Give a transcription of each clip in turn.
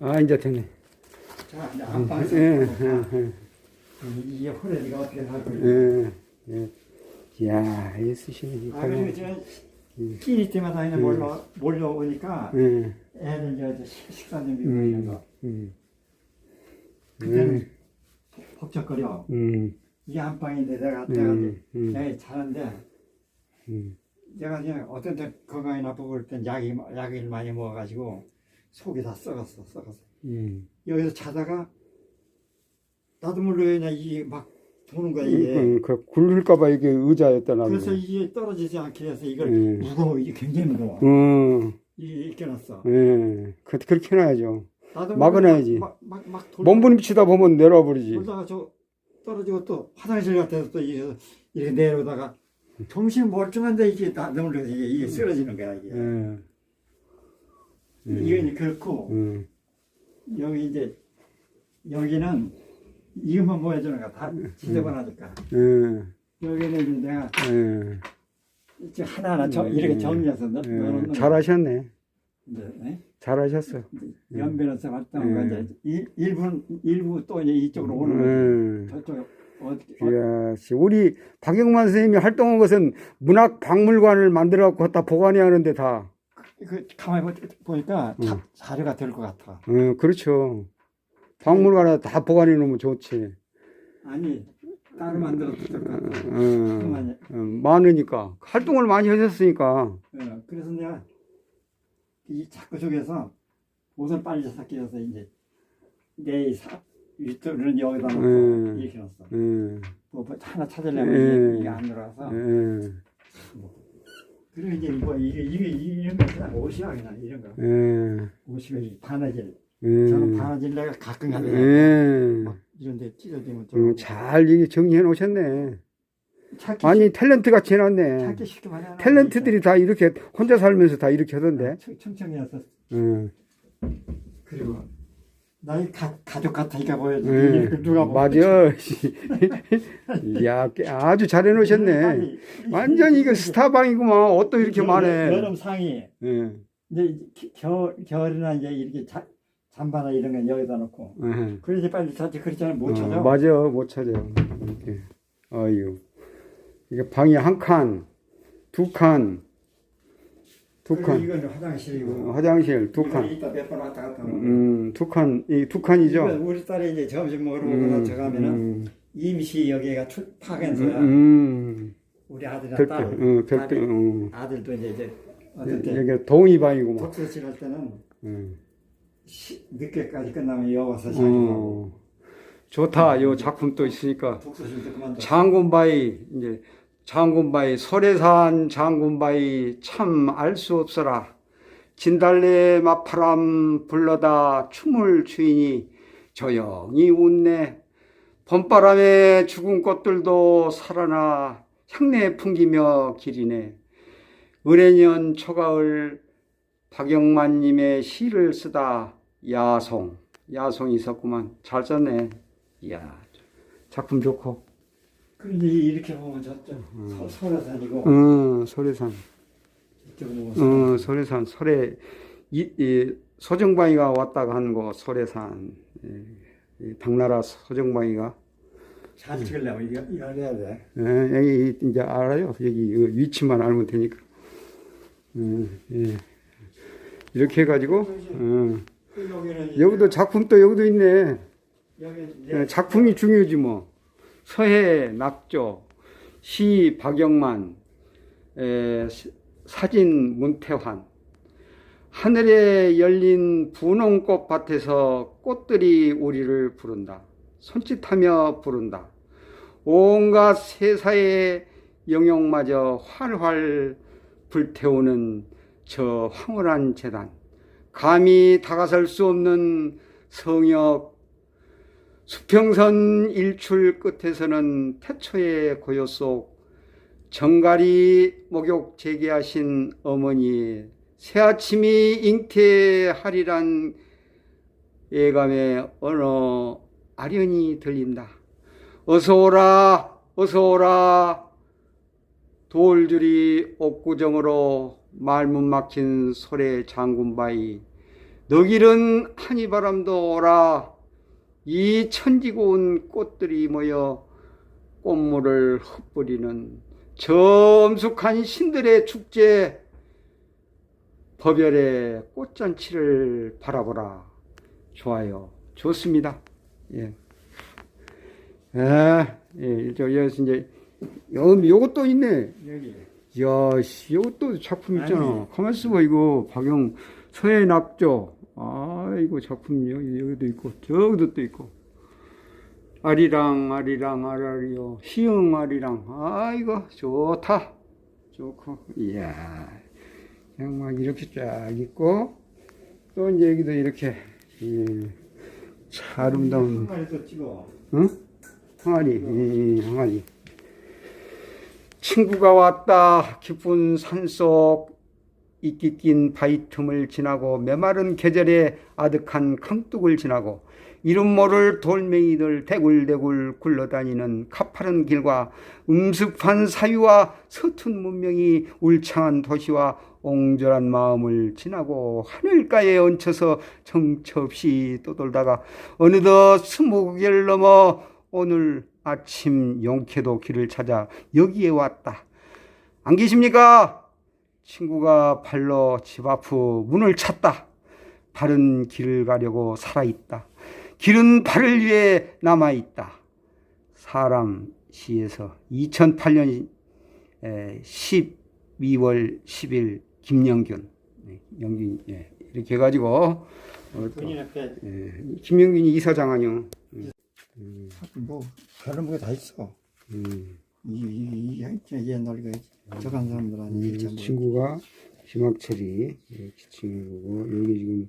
아, 이제 되네. 자, 이제 안방에서 예, 볼까? 예, 이게 호레지가 어떻게 살고 있나? 예, 예. 이야, 이 쓰시네. 아, 그리고 저 끼니 때마다 그냥 몰려, 몰려오니까 예, 애들 이제 식- 식사 준비고 음. 이런 거. 음, 그때는 법적거려. 음, 이게 안방인데 내가, 내가, 음, 음, 내가 자는데 음. 내가 그냥 어떤 때 건강이 나쁘고 그럴 땐 약이, 약을 많이 먹어가지고 속이 다 썩었어, 썩었어. 음. 여기서 자다가 나도 모르게 그냥 이게 막 도는 거야, 이게. 음, 그 굴릴까봐 이게 의자였다 나는. 그래서 이게 떨어지지 않게 해서 이걸 음. 무거워, 이게 굉장히 무거워. 음, 이게 이겨놨어. 예, 그 그렇게 해놔야죠. 나도 막아놔야지. 막, 막, 막 돌, 몸부림 치다 보면 내려와 버리지. 돌다가 저 떨어지고 또 화장실 같아서 또 이게 이렇게 내려오다가 정신 멀쩡한데 이게 나 넘어져 이게, 이게 쓰러지는 거야 이게. 예, 이건 그렇고 음, 여기 이제 여기는 이것만 보여주는 거야. 다 지저분 하니까. 예, 여기는 이제 내가 예. 이제 하나하나 저, 이렇게 정리해서 넣, 예, 넣어놓는 잘하셨네. 이제, 네? 잘하셨어. 연변에서 활동한 거 예. 이제 일, 일부 일부 또 이제 이쪽으로 오는 예. 거지. 저쪽 어, 어, 이야, 씨, 우리 박영만 선생님이 활동한 것은 문학 박물관을 만들어 갖고 갖다 보관해야 하는데 다. 그 가만히 보- 보니까 자, 음. 자료가 될 것 같아. 어, 그렇죠. 박물관에 다 보관해 놓으면 좋지. 아니 따로 만들어도 될 것 같아. 어, 그만이. 어, 많으니까 활동을 많이 하셨으니까. 어, 그래서 내가 이 자꾸 속에서 옷을 빨리 샀기 위해서 이제 내 사, 윗돌은 여기다 놓고 음. 이렇게 놨어. 예, 뭐, 뭐 하나 찾으려면 음. 이게, 안 들어와서. 예, 그리고 이제 뭐 이게 이게 이런 거 그냥 옷이야 그냥 이런 거. 예, 옷이 바느질. 예. 저는 바느질 내가 가끔 하잖아. 예. 막 이런데 찢어지면 좀 음, 잘 이게 정리해 놓으셨네. 아니 탤런트 같이 쉽- 해놨네. 찾기 쉽게 많이. 탤런트들이 다 이렇게 혼자 살면서 다 이렇게 하던데. 청- 청청이어서 응. 그리고 나이 가, 가족 같으니까 보여주지 응. 이렇게 누가 보면 맞아. 야, 아주 잘 해 놓으셨네. 빨리 완전 이거 스타방이구만. 옷도 이렇게 여- 많네. 여름 상의 응. 이제 기- 겨울 겨울이나 이제 이렇게 자, 잠바나 이런 건 여기다 놓고 응. 그러지 빨리 찾지 그렇지 않으면 못 찾아 어, 맞아. 못 찾아. 이렇게. 아유. 이게 방이 한 칸, 두 칸, 칸. 이건 화장실이고 어, 화장실 두 칸. 이따 몇 번 왔다 갔다 거. 음, 두 칸, 이 두 칸이죠? 우리 딸이 이제 점심 먹으러 오거나 저 가면은 음, 임시 여기가 출 음, 파견소야 음, 우리 아들이랑 별도, 딸 어, 별도, 딸이- 어. 아들도 이제 이제 어떨 때 여기 동의방이구만. 독서실 할 때는 음. 시, 늦게까지 끝나면 여기 와서 자기고 어, 좋다. 요 작품 또 있으니까. 독서실도 그만둬 장군바위, 이제, 장군바위, 설해산 장군바위 참알 수 없어라. 진달래 마파람 불러다 춤을 추이니 조용히 웃네. 봄바람에 죽은 꽃들도 살아나 향내 풍기며 기리네. 을해년 초가을 박영만님의 시를 쓰다 야송, 야송이 있었구만. 잘 썼네. 이야, 작품 좋고. 그런데 이렇게 보면 저쪽 서- 설화산이고 어, 설해산. 이쪽 보면 어, 설해산, 설해, 이, 이 소정방이가 왔다가 한 거, 설해산. 예, 이 당나라 소정방이가. 잘 찍으려고 이거 이거 해야 돼. 예, 여기 이제 알아요. 여기 그 위치만 알면 되니까. 음, 예. 이렇게 해가지고, 어, 그 여기는 이제 여기도 작품 또 여기도 있네. 여기 예, 이제 작품이 중요하지 뭐. 서해 낙조, 시 박영만, 에, 시- 사진 문태환. 하늘에 열린 분홍꽃 밭에서 꽃들이 우리를 부른다. 손짓하며 부른다. 온갖 세사의 영역마저 활활 불태우는 저 황홀한 재단. 감히 다가설 수 없는 성역 수평선 일출 끝에서는 태초의 고요 속 정갈이 목욕 재개하신 어머니 새아침이 잉태하리란 예감에 언어 아련히 들린다. 어서 오라, 어서 오라. 돌줄이 옥구정으로 말문 막힌 소래 장군바위 너길은 한이 바람도 오라 이 천지고 온 꽃들이 모여 꽃물을 흩뿌리는 점숙한 신들의 축제 법열의 꽃잔치를 바라보라 좋아요 좋습니다 예. 아, 예, 저, 여기 이제, 요, 요것도 있네. 여기 야, 씨, 요것도 작품 있잖아. 아니. 가만 있어 봐, 이거. 박영, 서해 낙조. 아, 이거 작품 여기, 여기도 있고, 저기도 또 있고. 아리랑, 아리랑, 아라리요. 시흥, 아리랑. 아, 이거 좋다. 좋고. 이야. 그냥 막 이렇게 쫙 있고, 또 이제 여기도 이렇게, 예. 참 아름다운. 한마리도 찍어. 응? 항아리, 예, 항아리. 친구가 왔다. 깊은 산속 이끼 낀 바위 틈을 지나고 메마른 계절에 아득한 강둑을 지나고 이름 모를 돌멩이들 대굴대굴 굴러다니는 가파른 길과 음습한 사유와 서툰 문명이 울창한 도시와 옹졸한 마음을 지나고 하늘가에 얹혀서 정처 없이 떠돌다가 어느덧 스무 개를 넘어 오늘 아침 용케도 길을 찾아 여기에 왔다. 안 계십니까? 친구가 발로 집앞 문을 찼다. 바른 길을 가려고 살아있다. 길은 발을 위해 남아있다. 사람 시에서 2008년 12월 10일 김영균 네, 영균 예, 이렇게 해가지고 어, 또, 본인 앞에 예, 김영균이 이사장 아니요. 뭐 다른 뭐가 다 있어. 음. 이, 이, 이 옛날 그 저간 사람들 아니 이참 뭐. 친구가 김학철이 이 친구고 여기 지금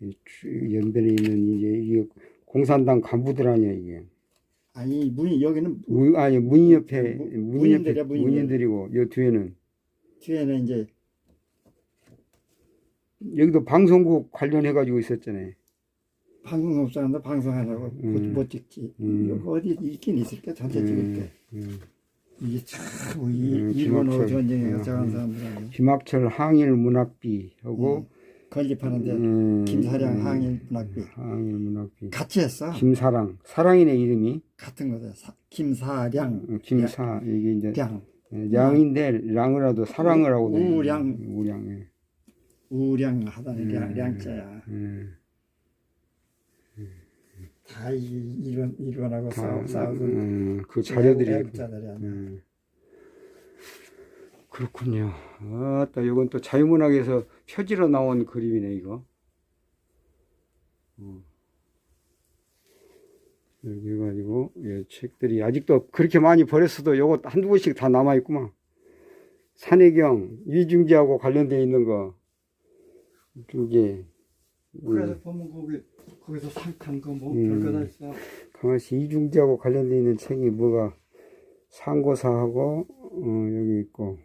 이 추- 연변에 있는 이제 이게 공산당 간부들 아니야 이게 아니 문이 여기는 문, 아니 문 옆에 무- 문 옆에. 문인들이고 여 뒤에는 뒤에는 이제 여기도 방송국 관련해 가지고 있었잖아요. 방송업자인데 방송하라고 음. 못, 못 찍지. 음. 어디 있긴 있을까 전체 찍을 때. 음. 이게 참 이, 음, 일본어 김학철. 전쟁에 음, 저간 음. 사람들 아니 김학철 항일 문학비하고 건립하는데 음, 김사량 음, 항일 문학비 항일 문학비 같이 했어. 김사랑 사랑이네 이름이 같은 거다. 사- 김사량 어, 김사 이게 이제 량 예, 량인데 량을 도 사랑을 하고 우량. 우량 예. 우량 음. 량 량자야. 예. 다 이, 일본 일본하고 다, 싸우 싸우고 음, 그 자료들이 애국자들이 아니야. 음. 그렇군요. 아따 이건 또 자유문학에서 표지로 나온 그림이네 이거. 어. 여기 해가지고 예, 책들이 아직도 그렇게 많이 버렸어도 요거 한두 권씩 다 남아 있구만. 산해경 이중지하고 관련돼 있는 거두 개. 그래서 보면 거기 거기서 상탄 거뭐 음. 별거 다 있어. 가만있어 이중지하고 관련돼 있는 책이 뭐가 상고사하고 어, 여기 있고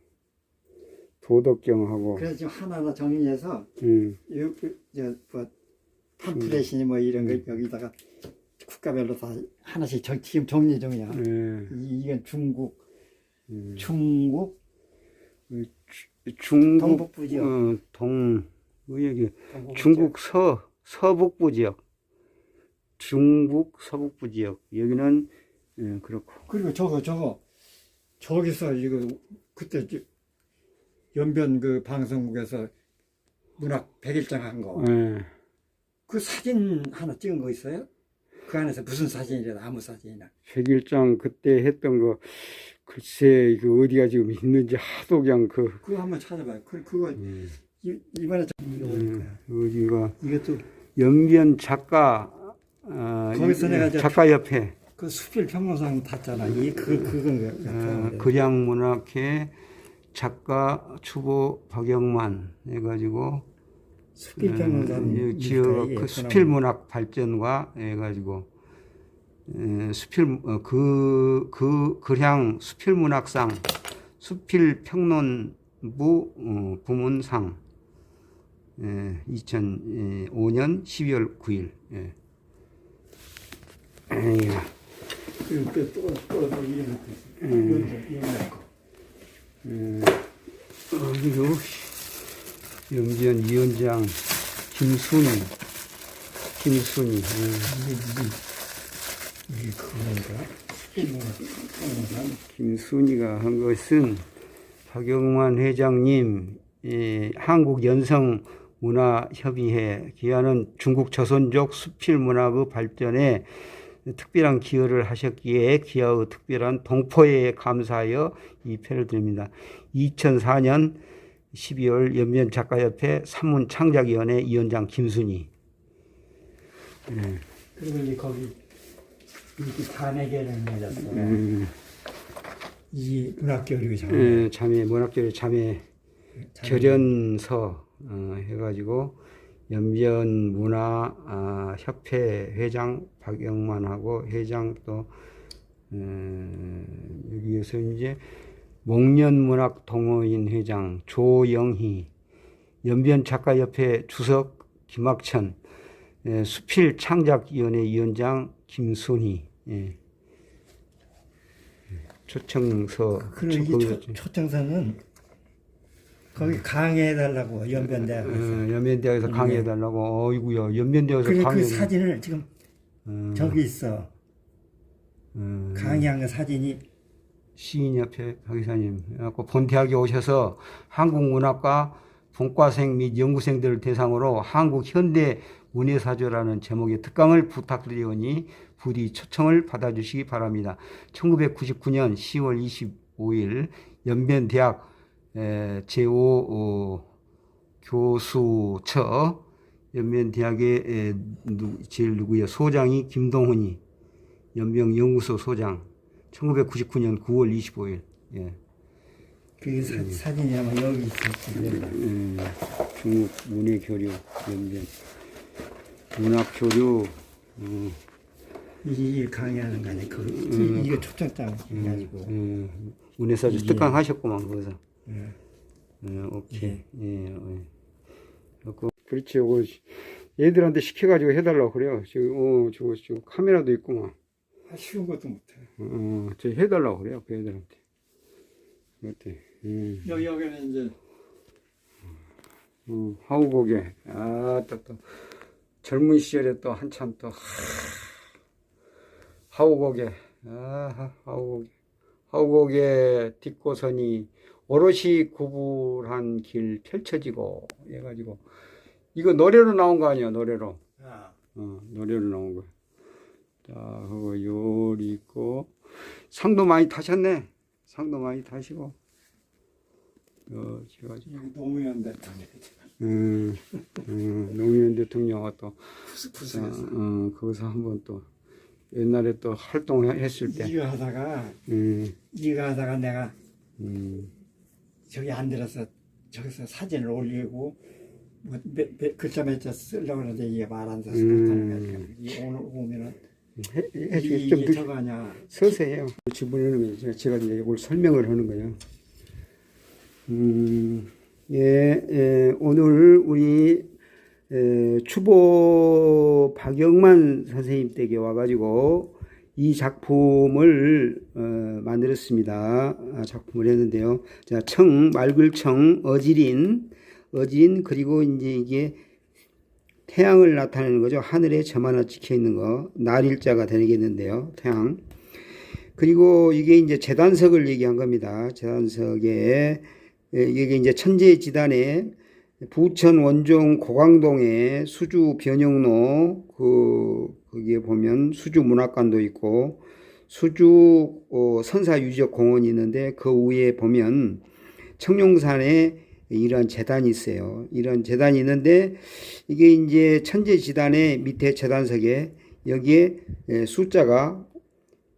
도덕경하고 그래서 지금 하나하나 정리해서 음, 저뭐 팜플렛이니 뭐 이런 음. 거 여기다가 국가별로 다 하나씩 정, 지금 정리 중이야. 예, 이- 이건 중국, 음. 중국, 중국 동북부 지역. 어, 동뭐 여기 동북부 중국 서 서북부 지역 중국 서북부 지역 여기는 예, 그렇고. 그리고 저거 저거 저기서 이거 그때 저 연변 그 방송국에서 문학 백일장 한 거. 예, 그 사진 하나 찍은 거 있어요? 그 안에서 무슨 사진이라 아무 사진이나. 백일장 그때 했던 거 글쎄 그 어디가 지금 있는지 하도 그냥 그 그거 한번 찾아봐요. 그 그거 음, 이, 이번에 음. 어디가 이것도 연변 작가 어, 거기서 내가 작가 협회 그 수필 평론상 탔잖아. 이그 그건 어, 거. 극양문학회 작가 추보 박영만 해가지고 수필 평론상 어, 지역 그 수필 문학 발전과 해가지고 에, 수필 어, 그그 극양 수필 문학상 수필 평론부 어, 부문상. 에, 2005년 12월 9일 예. 에이야. 그리고 또또 또 이런 것도 있어. 이런 거. 어, 그리고 연변 위원장 김순이. 김순이. 음. 이게 그건가? 김순이가 한 것은 박영만 회장님 이 한국연성 문화협의회 기하는 중국 조선족 수필 문학의 발전에 특별한 기여를 하셨기에 기하의 특별한 동포회에 감사하여 이 표를 드립니다. 2004년 12월 연면 작가협회 산문 창작위원회 위원장 김순희. 그리고 이제 거기 이렇게 자매계를 맺었어. 음, 이 문학교류 자매. 예, 자매 문학교류 자매 결연서 어, 해가지고 연변 문화 아, 협회 회장 박영만하고 회장 또 어, 여기에서 이제 목련문학 동호인 회장 조영희 연변 작가협회 주석 김학천 예, 수필 창작위원회 위원장 김순희 예. 초청서 그리고 초청서는 거기 강의해달라고 연변대학에서. 어, 연변대학에서 강의해달라고. 어이구야 연변대학에서 그리고 그 강의 사진을 지금 어, 저기 있어. 어, 강의한 그 사진이. 시인협회 박이사님 그래갖고 본대학에 오셔서 한국문학과 본과생 및 연구생들을 대상으로 한국 현대 문예사조라는 제목의 특강을 부탁드리오니 부디 초청을 받아주시기 바랍니다. 1999년 10월 25일 연변대학 에, 제5 어, 교수처 연변대학의 제일 누구야? 소장이 김동훈이 연병연구소 소장 1999년 9월 25일. 예. 그 사, 사진이 아마 여기 있었지. 음, 중국 문예 교류 연변. 문학 교류 음, 이 강의하는 거 아니야? 그 이- 이거 초청장 해가지고. 음, 문예사주 이게- 특강 하셨구만 거기서 예. 음, 오케이 예, 예. 그래갖고 그렇지 요거 얘들한테 시켜가지고 해달라고 그래요 지금 어 저거 지금 카메라도 있구만 아, 쉬운 것도 못해. 어, 저 해달라고 그래요 그 애들한테 어때 음. 여기 여기는 이제 음, 하우고개. 아, 또, 또, 젊은 시절에 또 한참 또, 하, 하우고개. 아, 하우고개. 하우고개 뒷고선이 오롯이 구불한 길 펼쳐지고, 해가지고. 이거 노래로 나온 거 아니야, 노래로. 아, 어, 노래로 나온 거. 자, 그거 요리 있고. 상도 많이 타셨네. 상도 많이 타시고. 어, 제가 노무현 대통령 음, 음, 노무현 대통령과 또, 푸스푸스 어, 어, 거기서 한번 또, 옛날에 또 활동했을 때, 이거 하다가 음, 이거 하다가 내가 음, 저기 앉아서 저기서 사진을 올리고 뭐 몇, 몇, 글자 몇 자 쓰려고 하는데 이게 말안 써서 음. 못하는. 오늘 오면은 해, 해주고 이게 좀 늦, 저거 아니야. 서세요. 집어넣는 거 제가, 제가 이제 이걸 설명을 하는 거예요. 음, 예, 예, 오늘 우리 에, 추보 박영만 선생님 댁에 와가지고 이 작품을 어, 만들었습니다. 아, 작품을 했는데요. 자, 청, 말글청, 어지린, 어진, 그리고 이제 이게 태양을 나타내는 거죠. 하늘에 점 하나 찍혀 있는 거. 날일자가 되겠는데요. 태양. 그리고 이게 이제 재단석을 얘기한 겁니다. 재단석에 예, 이게 이제 천재 지단에 부천 원종 고강동에 수주 변영로 그 거기에 보면 수주 문학관도 있고 수주 어, 선사 유적 공원이 있는데 그 위에 보면 청룡산에 이런 재단이 있어요. 이런 재단이 있는데 이게 이제 천재 지단의 밑에 재단석에 여기에 예, 숫자가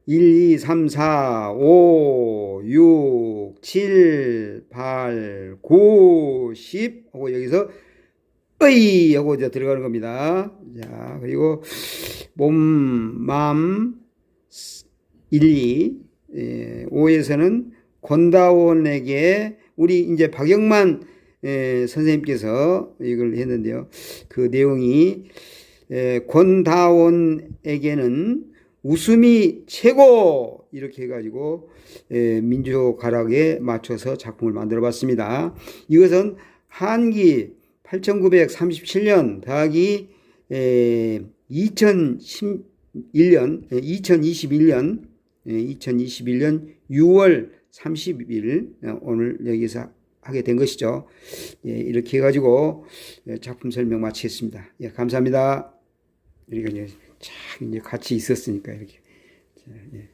1, 2, 3, 4, 5, 6, 7, 8, 9, 10 하고 여기서 으이 하고 이제 들어가는 겁니다. 자, 그리고 몸, 맘 1, 2, 예, 5에서는 권다원에게 우리 이제 박영만 예, 선생님께서 이걸 했는데요. 그 내용이 예, 권다원에게는 웃음이 최고 이렇게 해가지고 예, 민족 가락에 맞춰서 작품을 만들어 봤습니다. 이것은 한기 8937년 더하기 에, 2011년, 2021년, 2021년 6월 30일 어, 오늘 여기서 하게 된 것이죠. 예, 이렇게 해가지고 예, 작품 설명 마치겠습니다. 예, 감사합니다. 우리가 이제 참 이제 같이 있었으니까 이렇게. 자, 예.